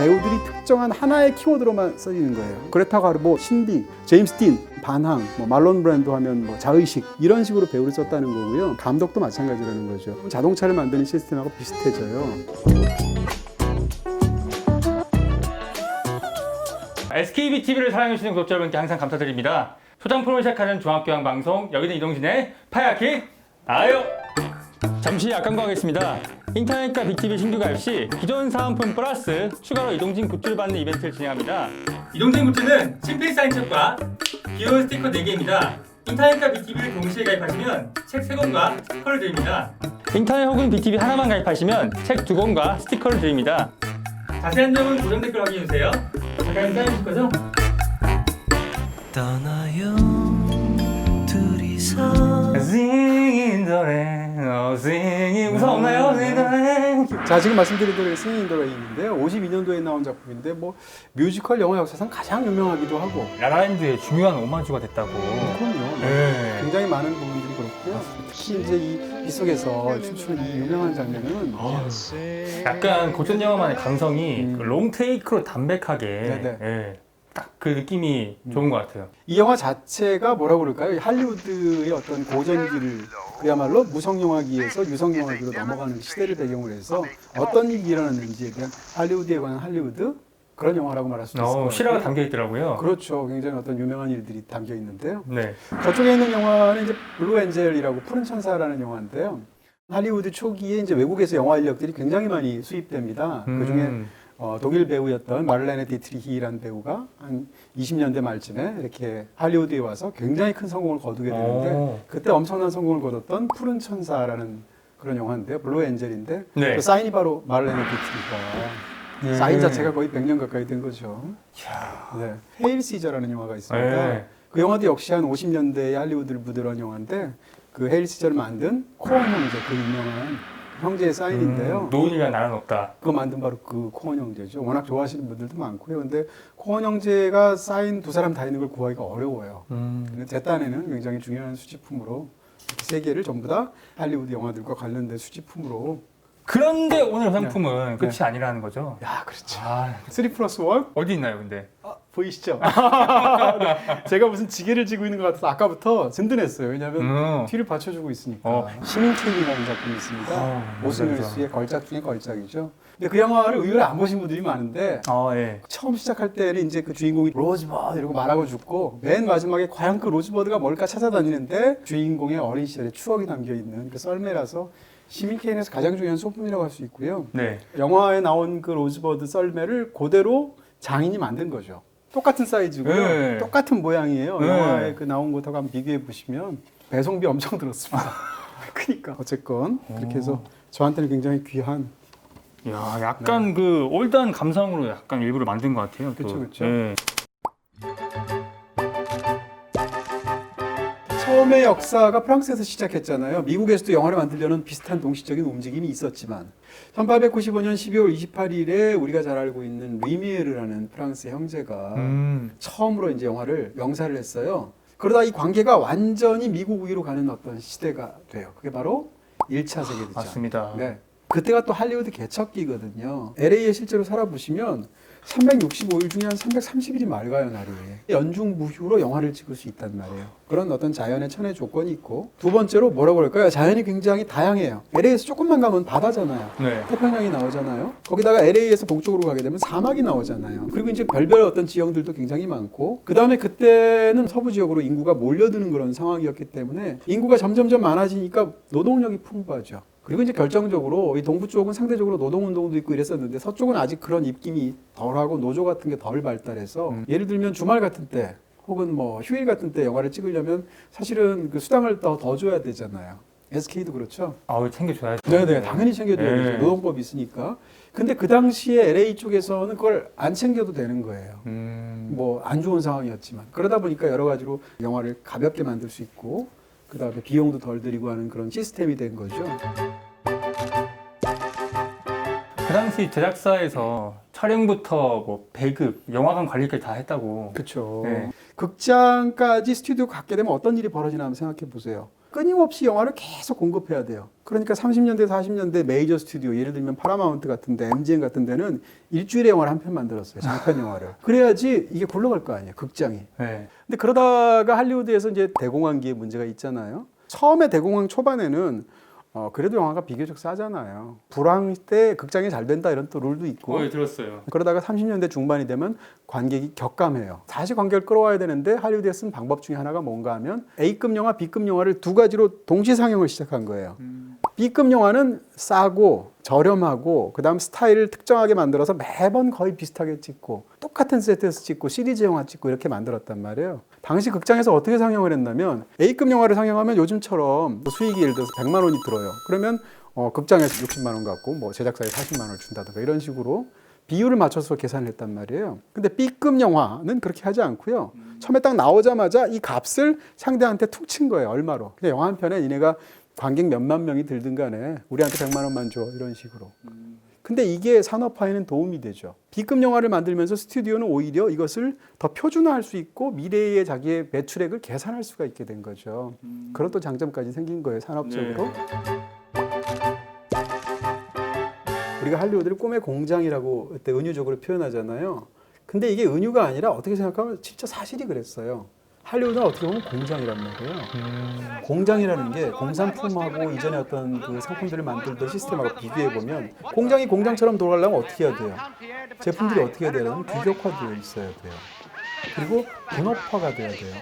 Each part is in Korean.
배우들이 특정한 하나의 키워드로만 써지는 거예요. 그레타 가르보, 신비, 제임스 딘, 반항, 뭐 말론 브랜도 하면 뭐 자의식 이런 식으로 배우를 썼다는 거고요. 감독도 마찬가지라는 거죠. 자동차를 만드는 시스템하고 비슷해져요. SKB TV를 사랑해주시는 구독자 여러분께 항상 감사드립니다. 소장 프로를 시작하는 중학교양 방송 여기는 이동진의 파야키 아요. 잠시 약간 하겠습니다. 인터넷과 빅TV 신규 가입 시 기존 사은품 플러스 추가로 이동진 굿즈를 받는 이벤트를 진행합니다. 이동진 굿즈는 친필 사인 책과 귀여운 스티커 4개입니다. 인터넷과 빅TV를 동시에 가입하시면 책 3권과 스티커를 드립니다. 인터넷 혹은 빅TV 하나만 가입하시면 책 2권과 스티커를 드립니다. 자세한 점은 고정 댓글 확인해주세요. 잠깐 사인해줄 거죠? 떠나요 둘이서 Singing the singing 우선 없나요? 자 지금 말씀드린 대로 스윙 인더 레인인데요. 52년도에 나온 작품인데 뭐 뮤지컬 영화 역사상 가장 유명하기도 하고 라라랜드의 중요한 오마주가 됐다고. 그럼요. 네. 굉장히 많은 부분들이 그렇고요. 특히 이제 이, 이 속에서 춤추는 이 유명한 장면은 약간 고전 영화만의 감성이 음. 그 롱테이크로 담백하게 네네. 예, 딱 그 느낌이 좋은 것 같아요. 이 영화 자체가 뭐라고 그럴까요? 할리우드의 어떤 고전기를 그야말로 무성영화기에서 유성영화기로 넘어가는 시대를 배경으로 해서 어떤 일이 일어났는지에 대한 할리우드에 관한 할리우드 그런 영화라고 말할 수 있을 것 어, 같아요. 실화가 담겨 있더라고요. 그렇죠. 굉장히 어떤 유명한 일들이 담겨 있는데요. 네. 저쪽에 있는 영화는 이제 블루 엔젤이라고 푸른 천사라는 영화인데요. 할리우드 초기에 이제 외국에서 영화 인력들이 굉장히 많이 수입됩니다. 그 중에 음. 어, 독일 배우였던 마를레네 디트리히라는 배우가 한 20년대 말쯤에 이렇게 할리우드에 와서 굉장히 큰 성공을 거두게 되는데 오. 그때 엄청난 성공을 거뒀던 푸른 천사라는 그런 영화인데요. 블루 엔젤인데 네. 그 사인이 바로 마를레네 디트리히가 네. 사인 자체가 거의 100년 가까이 된 거죠. 네. 헤일 시저라는 영화가 있습니다. 네. 그 영화도 역시 한 50년대의 할리우드를 한 영화인데 그 헤일 시저를 만든 코언 형제 그 유명한 형제의 사인인데요. 음, 노인이란 나는 없다. 그거 만든 바로 그 코언 형제죠. 워낙 좋아하시는 분들도 많고요. 근데 코언 형제가 사인 두 사람 다 있는 걸 구하기가 어려워요. 음. 제 딴에는 굉장히 중요한 수집품으로 세 개를 전부 다 할리우드 영화들과 관련된 수집품으로 그런데 오늘 상품은 네. 끝이 아니라는 거죠. 야 그렇죠. 아, 3 플러스 1 어디 있나요, 근데? 아, 보이시죠? 네. 제가 무슨 지게를 지고 있는 것 같아서 아까부터 든든했어요. 왜냐하면 음. 뒤를 받쳐주고 있으니까. 어. 시민케이라는 작품이 있습니다. 어, 오스웰스의 걸작 중에 걸작이죠. 근데 그 영화를 의외로 안 보신 분들이 많은데 아, 예. 처음 시작할 때는 이제 그 주인공이 로즈버드 이러고 말하고 죽고 맨 마지막에 과연 그 로즈버드가 뭘까 찾아다니는데 주인공의 어린 시절의 추억이 담겨 있는 그 썰매라서 시민케인에서 가장 중요한 소품이라고 할 수 있고요. 네. 영화에 나온 그 로즈버드 썰매를 그대로 장인이 만든 거죠. 똑같은 사이즈고요. 네. 똑같은 모양이에요. 네. 영화에 그 나온 것하고 한번 비교해 보시면 배송비 엄청 들었습니다. 그러니까 어쨌건 그렇게 해서 저한테는 굉장히 귀한 야, 약간 그 올드한 감성으로 약간 일부러 만든 것 같아요. 또. 그쵸, 그쵸. 예. 처음에 역사가 프랑스에서 시작했잖아요. 미국에서도 영화를 만들려는 비슷한 동시적인 움직임이 있었지만 1895년 12월 28일에 우리가 잘 알고 있는 리미에르라는 프랑스 형제가 음. 처음으로 이제 영화를 영사를 했어요. 그러다 이 관계가 완전히 미국 위로 가는 어떤 시대가 돼요. 그게 바로 1차 세계대전. 맞습니다. 네. 그때가 또 할리우드 개척기거든요. LA에 실제로 살아보시면 365일 중에 한 330일이 맑아요, 날이. 연중 무휴로 영화를 찍을 수 있단 말이에요. 그런 어떤 자연의 천혜 조건이 있고. 두 번째로 뭐라고 그럴까요? 자연이 굉장히 다양해요. LA에서 조금만 가면 바다잖아요. 네. 태평양이 나오잖아요. 거기다가 LA에서 동쪽으로 가게 되면 사막이 나오잖아요. 그리고 이제 별별 어떤 지형들도 굉장히 많고, 그 다음에 그때는 서부 지역으로 인구가 몰려드는 그런 상황이었기 때문에 인구가 점점점 많아지니까 노동력이 풍부하죠. 그리고 이제 결정적으로 이 동부 쪽은 상대적으로 노동운동도 있고 이랬었는데 서쪽은 아직 그런 입김이 덜하고 노조 같은 게 덜 발달해서 음. 예를 들면 주말 같은 때 혹은 뭐 휴일 같은 때 영화를 찍으려면 사실은 그 수당을 더, 더 줘야 되잖아요. SK도 그렇죠. 아우, 챙겨줘야죠. 네네 당연히 챙겨줘야 네. 노동법이 있으니까 근데 그 당시에 LA 쪽에서는 그걸 안 챙겨도 되는 거예요 음. 뭐안 좋은 상황이었지만 그러다 보니까 여러 가지로 영화를 가볍게 만들 수 있고 그 다음에 비용도 덜 들이고 하는 그런 시스템이 된 거죠 그 당시 제작사에서 촬영부터 뭐 배급, 영화관 관리까지 다 했다고. 그렇죠 네. 극장까지 스튜디오 갖게 되면 어떤 일이 벌어지나 한번 생각해 보세요 끊임없이 영화를 계속 공급해야 돼요. 그러니까 30년대, 40년대 메이저 스튜디오, 예를 들면 파라마운트 같은데, MGM 같은 데는 일주일에 영화를 한 편 만들었어요. 장편 영화를. 그래야지 이게 굴러갈 거 아니에요. 극장이. 네. 근데 그러다가 할리우드에서 이제 대공황기의 문제가 있잖아요. 처음에 대공황 초반에는 어, 그래도 영화가 비교적 싸잖아요. 불황 때 극장이 잘 된다 이런 또 룰도 있고. 어, 예, 들었어요. 그러다가 30년대 중반이 되면 관객이 격감해요. 다시 관객을 끌어와야 되는데 할리우드에 쓴 방법 중에 하나가 뭔가 하면 A급 영화, B급 영화를 두 가지로 동시 상영을 시작한 거예요. B급 영화는 싸고 저렴하고 그다음 스타일을 특정하게 만들어서 매번 거의 비슷하게 찍고 똑같은 세트에서 찍고 시리즈 영화 찍고 이렇게 만들었단 말이에요. 당시 극장에서 어떻게 상영을 했냐면 A급 영화를 상영하면 요즘처럼 뭐 수익이 예를 들어서 100만 원이 들어요. 그러면 어, 극장에서 60만 원 갖고 뭐 제작사에 40만 원을 준다든가 이런 식으로 비율을 맞춰서 계산을 했단 말이에요. 근데 B급 영화는 그렇게 하지 않고요. 처음에 딱 나오자마자 이 값을 상대한테 툭 친 거예요. 얼마로. 그냥 영화 한 편에 이네가 관객 몇만 명이 들든 간에 우리한테 100만 원만 줘. 이런 식으로. 근데 이게 산업화에는 도움이 되죠. B급 영화를 만들면서 스튜디오는 오히려 이것을 더 표준화할 수 있고 미래의 자기의 매출액을 계산할 수가 있게 된 거죠. 그런 또 장점까지 생긴 거예요, 산업적으로. 우리가 할리우드를 꿈의 공장이라고 그때 은유적으로 표현하잖아요. 근데 이게 은유가 아니라 어떻게 생각하면 진짜 사실이 그랬어요. 할리우드는 어떻게 보면 공장이란 말이에요. 공장이라는 게 공산품하고 이전에 어떤 그 상품들을 만들던 시스템하고 비교해 보면 공장이 공장처럼 돌아가려면 어떻게 해야 돼요? 제품들이 어떻게 해야 되냐면 규격화되어 있어야 돼요. 그리고 분업화가 돼야 돼요.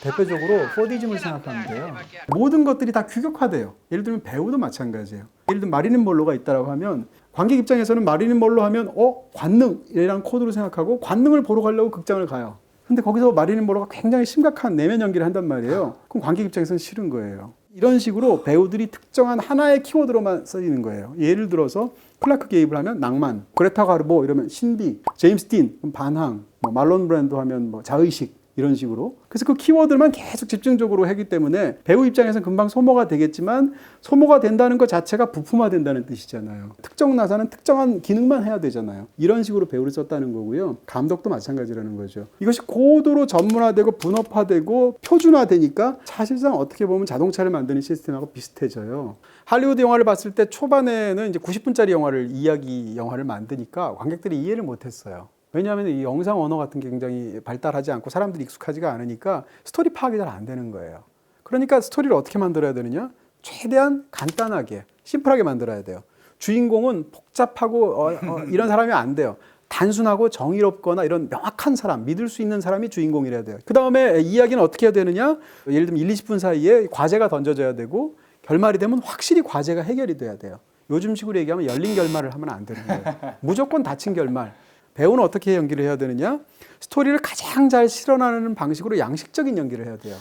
대표적으로 포디즘을 생각하면 돼요. 모든 것들이 다 규격화돼요. 예를 들면 배우도 마찬가지예요. 예를 들면 마리린 몰로가 있다라고 하면 관객 입장에서는 마리린 몰로 하면 어 관능이라는 코드로 생각하고 관능을 보러 가려고 극장을 가요. 근데 거기서 마리린 몰로가 굉장히 심각한 내면 연기를 한단 말이에요. 그럼 관객 입장에서는 싫은 거예요. 이런 식으로 배우들이 특정한 하나의 키워드로만 쓰이는 거예요. 예를 들어서 클라크 게이블 하면 낭만, 그레타 가르보 이러면 신비, 제임스 딘 반항, 뭐 말론 브랜드 하면 뭐 자의식 이런 식으로. 그래서 그 키워드만 계속 집중적으로 하기 때문에 배우 입장에서는 금방 소모가 되겠지만 소모가 된다는 것 자체가 부품화 된다는 뜻이잖아요. 특정 나사는 특정한 기능만 해야 되잖아요. 이런 식으로 배우를 썼다는 거고요. 감독도 마찬가지라는 거죠. 이것이 고도로 전문화되고 분업화되고 표준화되니까 사실상 어떻게 보면 자동차를 만드는 시스템하고 비슷해져요. 할리우드 영화를 봤을 때 초반에는 이제 90분짜리 영화를 이야기 영화를 만드니까 관객들이 이해를 못했어요. 왜냐하면 이 영상 언어 같은 게 굉장히 발달하지 않고 사람들이 익숙하지가 않으니까 스토리 파악이 잘 안 되는 거예요. 그러니까 스토리를 어떻게 만들어야 되느냐? 최대한 간단하게, 심플하게 만들어야 돼요. 주인공은 복잡하고 어, 어, 이런 사람이 안 돼요. 단순하고 정의롭거나 이런 명확한 사람, 믿을 수 있는 사람이 주인공이라야 돼요. 그 다음에 이야기는 어떻게 해야 되느냐? 예를 들면 1, 20분 사이에 과제가 던져져야 되고 결말이 되면 확실히 과제가 해결이 돼야 돼요. 요즘식으로 얘기하면 열린 결말을 하면 안 되는 거예요. 무조건 닫힌 결말. 배우는 어떻게 연기를 해야 되느냐? 스토리를 가장 잘 실현하는 방식으로 양식적인 연기를 해야 돼요.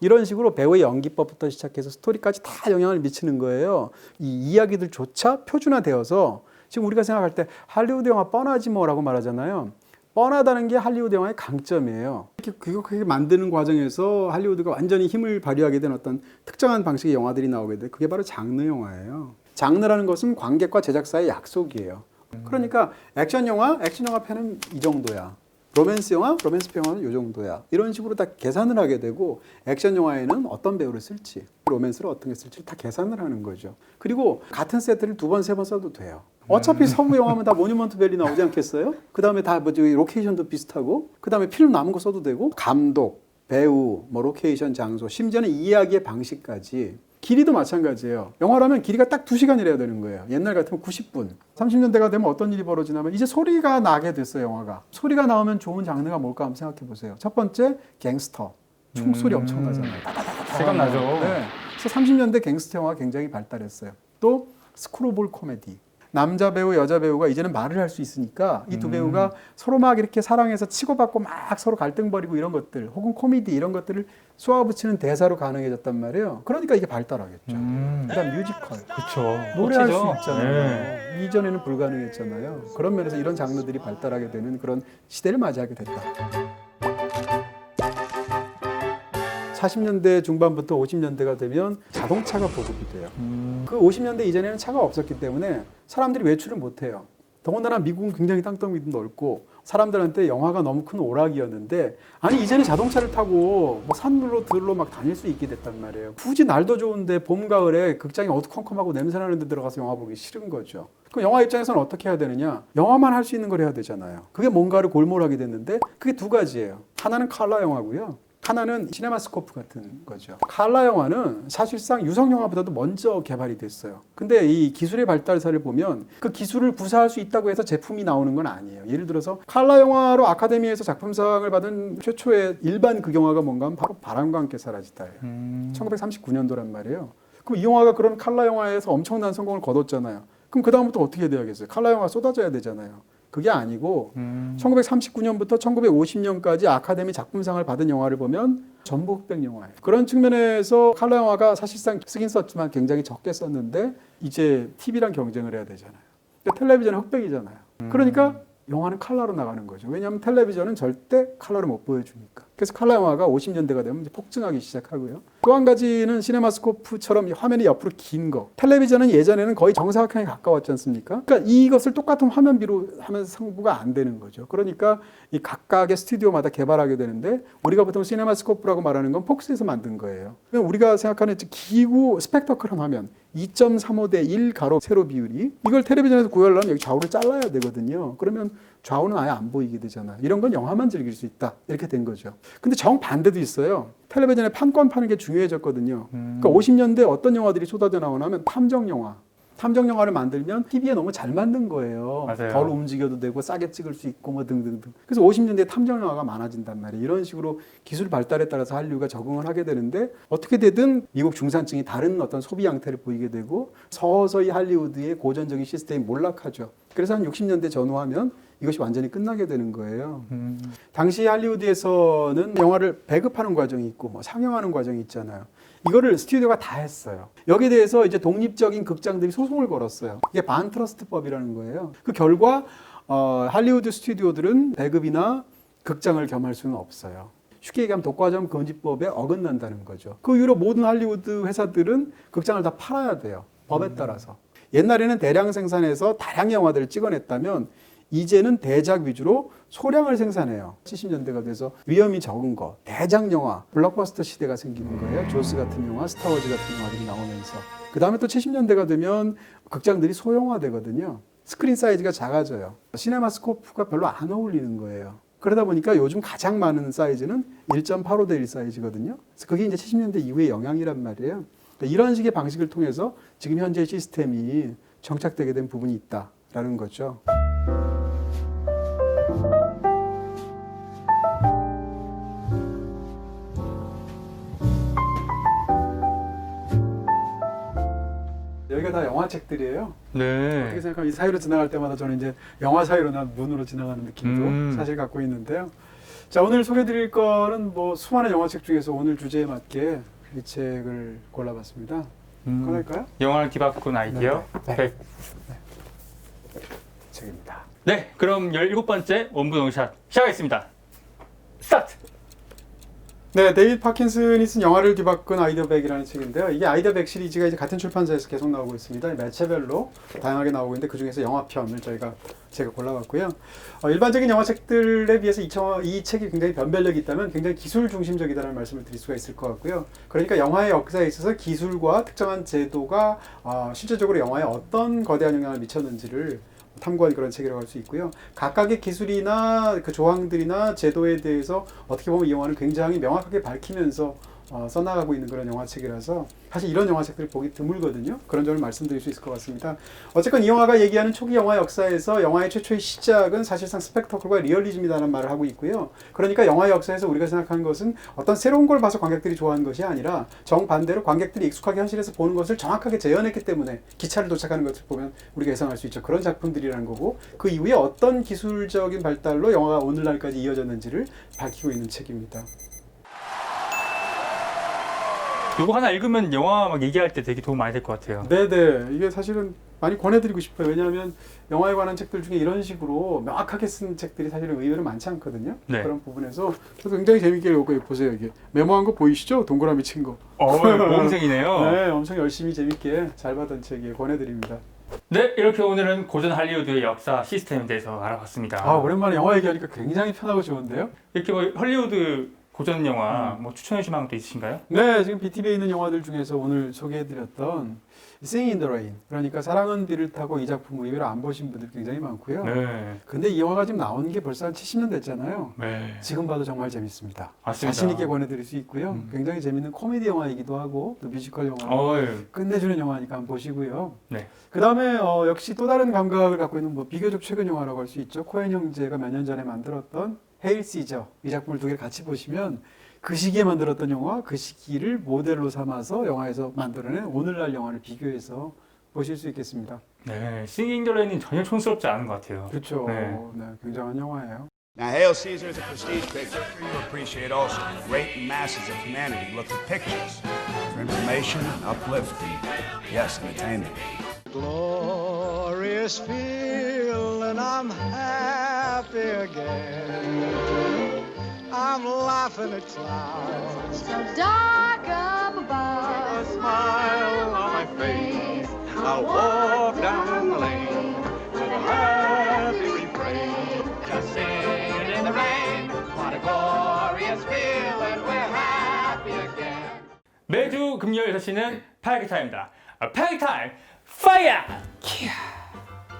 이런 식으로 배우의 연기법부터 시작해서 스토리까지 다 영향을 미치는 거예요. 이 이야기들조차 표준화되어서 지금 우리가 생각할 때 할리우드 영화 뻔하지 뭐라고 말하잖아요. 뻔하다는 게 할리우드 영화의 강점이에요. 이렇게 규격하게 만드는 과정에서 할리우드가 완전히 힘을 발휘하게 된 어떤 특정한 방식의 영화들이 나오게 돼. 그게 바로 장르 영화예요. 장르라는 것은 관객과 제작사의 약속이에요. 그러니까 액션 영화, 액션 영화 편은 이 정도야. 로맨스 영화, 로맨스 영화는 이 정도야. 이런 식으로 다 계산을 하게 되고 액션 영화에는 어떤 배우를 쓸지, 로맨스를 어떤 게 쓸지 다 계산을 하는 거죠. 그리고 같은 세트를 두 번, 세 번 써도 돼요. 어차피 서부 영화면 다 모뉴먼트 밸리 나오지 않겠어요? 그 다음에 다뭐 저기 로케이션도 비슷하고, 그 다음에 필름 남은 거 써도 되고, 감독, 배우, 뭐 로케이션, 장소, 심지어는 이야기의 방식까지 길이도 마찬가지예요. 영화라면 길이가 딱 2시간이래야 되는 거예요. 옛날 같으면 90분. 30년대가 되면 어떤 일이 벌어지냐면 이제 소리가 나게 됐어요, 영화가. 소리가 나오면 좋은 장르가 뭘까 한번 생각해 보세요. 첫 번째, 갱스터. 총소리 음. 엄청나잖아요. 실감 나죠. 네. 그래서 30년대 갱스터 영화가 굉장히 발달했어요. 또 스크로볼 코미디. 남자 배우, 여자 배우가 이제는 말을 할 수 있으니까 이두 음. 배우가 서로 막 이렇게 사랑해서 치고받고 막 서로 갈등 벌이고 이런 것들, 혹은 코미디 이런 것들을 쏘아붙이는 대사로 가능해졌단 말이에요. 그러니까 이게 발달하겠죠. 음. 그다음 뮤지컬. 그렇죠. 노래할 수. 있잖아요. 네. 이전에는 불가능했잖아요. 그런 면에서 이런 장르들이 발달하게 되는 그런 시대를 맞이하게 됐다. 40년대 중반부터 50년대가 되면 자동차가 보급이 돼요. 음. 그 50년대 이전에는 차가 없었기 때문에 사람들이 외출을 못 해요. 더군다나 미국은 굉장히 땅덩이도 넓고 사람들한테 영화가 너무 큰 오락이었는데 아니 이제는 자동차를 타고 뭐 산으로 들로 막 다닐 수 있게 됐단 말이에요. 굳이 날도 좋은데 봄 가을에 극장이 어두컴컴하고 냄새 나는 데 들어가서 영화 보기 싫은 거죠. 그 영화 입장에서는 어떻게 해야 되느냐? 영화만 할 수 있는 걸 해야 되잖아요. 그게 뭔가를 골몰하게 됐는데 그게 두 가지예요. 하나는 칼라 영화고요. 하나는 시네마스코프 같은 거죠. 칼라 영화는 사실상 유성 영화보다도 먼저 개발이 됐어요. 근데 이 기술의 발달사를 보면 그 기술을 구사할 수 있다고 해서 제품이 나오는 건 아니에요. 예를 들어서 칼라 영화로 아카데미에서 작품상을 받은 최초의 일반 극영화가 뭔가 하면 바로 바람과 함께 사라지다예요. 음. 1939년도란 말이에요. 그럼 이 영화가 그런 칼라 영화에서 엄청난 성공을 거뒀잖아요. 그럼 그 다음부터 어떻게 돼야겠어요? 칼라 영화 쏟아져야 되잖아요. 그게 아니고 음. 1939년부터 1950년까지 아카데미 작품상을 받은 영화를 보면 전부 흑백 영화예요. 그런 측면에서 칼라 영화가 사실상 쓰긴 썼지만 굉장히 적게 썼는데 이제 TV랑 경쟁을 해야 되잖아요. 텔레비전은 흑백이잖아요. 그러니까 영화는 칼라로 나가는 거죠. 왜냐하면 텔레비전은 절대 칼라로 못 보여주니까. 그래서 칼라 영화가 50년대가 되면 이제 폭증하기 시작하고요. 또 한 가지는 시네마스코프처럼 이 화면이 옆으로 긴 거. 텔레비전은 예전에는 거의 정사각형에 가까웠지 않습니까? 그러니까 이것을 똑같은 화면비로 하면 상부가 안 되는 거죠. 그러니까 이 각각의 스튜디오마다 개발하게 되는데 우리가 보통 시네마스코프라고 말하는 건 폭스에서 만든 거예요. 그냥 우리가 생각하는 기구 스펙터클한 화면 2.35대 1 가로 세로 비율이 이걸 텔레비전에서 구하려면 여기 좌우를 잘라야 되거든요. 그러면 좌우는 아예 안 보이게 되잖아요. 이런 건 영화만 즐길 수 있다. 이렇게 된 거죠. 근데 정반대도 있어요. 텔레비전에 판권 파는 게 중요해졌거든요. 음. 그러니까 50년대 어떤 영화들이 쏟아져 나오냐면 탐정 영화. 탐정 영화를 만들면 TV에 너무 잘 만든 거예요. 맞아요. 덜 움직여도 되고 싸게 찍을 수 있고 뭐 등등등. 그래서 50년대에 탐정 영화가 많아진단 말이에요. 이런 식으로 기술 발달에 따라서 한류가 적응을 하게 되는데 어떻게 되든 미국 중산층이 다른 어떤 소비 양태를 보이게 되고 서서히 할리우드의 고전적인 시스템이 몰락하죠. 그래서 한 60년대 전후하면 이것이 완전히 끝나게 되는 거예요. 음. 당시 할리우드에서는 영화를 배급하는 과정이 있고 뭐 상영하는 과정이 있잖아요. 이거를 스튜디오가 다 했어요. 여기에 대해서 이제 독립적인 극장들이 소송을 걸었어요. 이게 반트러스트법이라는 거예요. 그 결과 어, 할리우드 스튜디오들은 배급이나 극장을 겸할 수는 없어요. 쉽게 얘기하면 독과점 금지법에 어긋난다는 거죠. 그 이후로 모든 할리우드 회사들은 극장을 다 팔아야 돼요. 법에 따라서. 옛날에는 대량 생산해서 다량 영화들을 찍어냈다면 이제는 대작 위주로 소량을 생산해요. 70년대가 돼서 위험이 적은 거, 대작 영화, 블록버스터 시대가 생기는 거예요. 조스 같은 영화, 스타워즈 같은 영화들이 나오면서. 그 다음에 또 70년대가 되면 극장들이 소형화 되거든요. 스크린 사이즈가 작아져요. 시네마 스코프가 별로 안 어울리는 거예요. 그러다 보니까 요즘 가장 많은 사이즈는 1.85대 1 사이즈거든요. 그게 이제 70년대 이후의 영향이란 말이에요. 그러니까 이런 식의 방식을 통해서 지금 현재 시스템이 정착되게 된 부분이 있다라는 거죠. 여기가 다 영화책들이에요. 네. 어떻게 생각하면 이 사이로 지나갈 때마다 저는 이제 영화 사이로 난 눈으로 지나가는 느낌도 음. 사실 갖고 있는데요. 자 오늘 소개드릴 거는 뭐 수많은 영화책 중에서 오늘 주제에 맞게 이 책을 골라봤습니다. 음. 꺼낼까요? 영화를 뒤바꾼 아이디어. 네. 백. 책입니다. 네, 그럼 17번째 원부 농샷 시작하겠습니다. 스타트! 네, 데이비드 파킨슨이 쓴 영화를 뒤바꾼 아이디어 백이라는 책인데요. 이게 아이디어 백 시리즈가 이제 같은 출판사에서 계속 나오고 있습니다. 매체별로 다양하게 나오고 있는데 그 중에서 영화편을 저희가 제가 골라봤고요. 어, 일반적인 영화책들에 비해서 이, 청- 이 책이 굉장히 변별력이 있다면 굉장히 기술 중심적이다는 말씀을 드릴 수가 있을 것 같고요. 그러니까 영화의 역사에 있어서 기술과 특정한 제도가 어, 실제적으로 영화에 어떤 거대한 영향을 미쳤는지를 탐구한 그런 책이라고 할 수 있고요. 각각의 기술이나 그 조항들이나 제도에 대해서 어떻게 보면 이 영화는 굉장히 명확하게 밝히면서 어, 써나가고 있는 그런 영화책이라서 사실 이런 영화책들을 보기 드물거든요. 그런 점을 말씀드릴 수 있을 것 같습니다. 어쨌건 이 영화가 얘기하는 초기 영화 역사에서 영화의 최초의 시작은 사실상 스펙터클과 리얼리즘이라는 말을 하고 있고요. 그러니까 영화 역사에서 우리가 생각하는 것은 어떤 새로운 걸 봐서 관객들이 좋아하는 것이 아니라 정반대로 관객들이 익숙하게 현실에서 보는 것을 정확하게 재현했기 때문에 기차를 도착하는 것을 보면 우리가 예상할 수 있죠. 그런 작품들이라는 거고 그 이후에 어떤 기술적인 발달로 영화가 오늘날까지 이어졌는지를 밝히고 있는 책입니다. 이거 하나 읽으면 영화 막 얘기할 때 되게 도움 많이 될 것 같아요. 네네 이게 사실은 많이 권해드리고 싶어요 왜냐하면 영화에 관한 책들 중에 이런 식으로 명확하게 쓴 책들이 사실은 의외로 많지 않거든요 네. 그런 부분에서 저도 굉장히 재밌게 읽고 보세요 이게 메모한 거 보이시죠 동그라미 친 거 어, 모험생이네요. 네 엄청 열심히 재밌게 잘 받은 책이에요 권해드립니다 네, 이렇게 오늘은 고전 할리우드의 역사 시스템에 대해서 알아봤습니다. 아 오랜만에 영화 얘기하니까 굉장히 편하고 좋은데요? 이렇게 뭐 헐리우드 고전 영화 음. 뭐 추천해 주실 만한 것도 있으신가요? 네, 지금 BTV에 있는 영화들 중에서 오늘 소개해드렸던 Sing in the Rain 그러니까 사랑은 비를 타고 이 작품을 의외로 안 보신 분들 굉장히 많고요. 네. 근데 이 영화가 지금 나온 게 벌써 한 70년 됐잖아요. 네. 지금 봐도 정말 재밌습니다. 맞습니다. 자신 있게 권해드릴 수 있고요. 음. 굉장히 재밌는 코미디 영화이기도 하고 또 뮤지컬 영화 어유. 끝내주는 영화니까 한번 보시고요. 네. 그 다음에 어, 역시 또 다른 감각을 갖고 있는 뭐 비교적 최근 영화라고 할 수 있죠. 코엔 형제가 몇 년 전에 만들었던 헤일 시저 이 작품을 두 개를 같이 보시면 그 시기에 만들었던 영화, 그 시기를 모델로 삼아서 영화에서 만들어낸 오늘날 영화를 비교해서 보실 수 있겠습니다. 네. 싱잉 더 레인은 전혀 촌스럽지 않은 것 같아요. 그렇죠. 네. 네, 굉장한 영화예요. Now, Hail Caesar is a prestige picture. You appreciate also the great masses of humanity look at pictures for information, uplifting, yes, entertainment. glorious feeling I'm happy again. I'm laughing at clouds. So dark up A above. smile on my face. I'll walk down the lane with a happy refrain. Just singing in the rain. What a glorious feeling. We're happy again. 매주 금요일 6시는 파이기 타임입니다. 아, 파이기 타임 파이어!